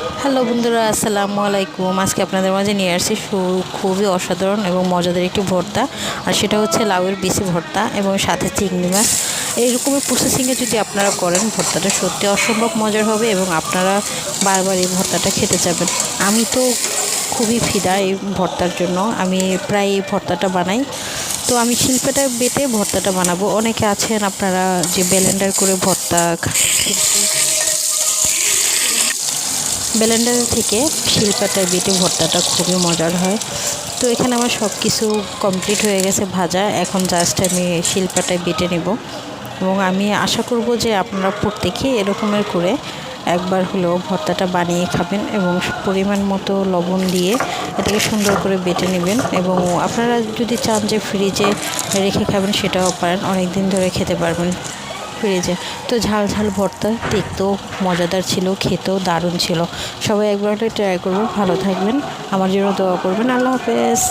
Hello বন্ধুরা, আসসালামু আলাইকুম। আজকে আপনাদের মাঝে নিয়ে আসছি খুবই অসাধারণ এবং মজাদার একটি ভর্তা। আর সেটা হচ্ছে লাউয়ের বিসি ভর্তা এবং সাথে চিংড়ি মাছ। এইরকমের প্রসেসিংয়ে যদি আপনারা করেন, ভর্তাটা সত্যি অসম্ভব মজার হবে এবং আপনারা বারবার এই ভর্তাটা খেতে যাবেন। আমি তো খুবই ফিদা এই ভর্তার জন্য। আমি প্রায় এই ভর্তাটা বানাই। তো আমি শিল্পটা বেটে ভর্তাটা বানাবো। অনেকে আছেন আপনারা যে ব্লেন্ডার করে ভর্তা খা- ব্লেন্ডার থেকে শিলপাটায় বেটে ভর্তাটা খুবই মজার হয়। তো এখানে আমার সব কিছু কমপ্লিট হয়ে গেছে ভাজা। এখন জাস্ট আমি শিলপাটায় বেটে নেব। এবং আমি আশা করব যে আপনারা প্রত্যেকে এরকমের করে একবার হলেও ভর্তাটা বানিয়ে খাবেন এবং পরিমাণ মতো লবণ দিয়ে এটাকে সুন্দর করে বেটে নেবেন। এবং আপনারা যদি চান যে ফ্রিজে রেখে খাবেন, সেটাও পারেন। অনেক দিন ধরে খেতে পারবেন। ফ্রিজে তো ঝাল ঝাল ভর্তা, দেখতেও মজাদার ছিল, খেতেও দারুণ ছিল। সবাই একবার ট্রাই করবেন, ভালো থাকবেন। আমার জন্য দোয়া করবেন। আল্লাহ হাফেজ।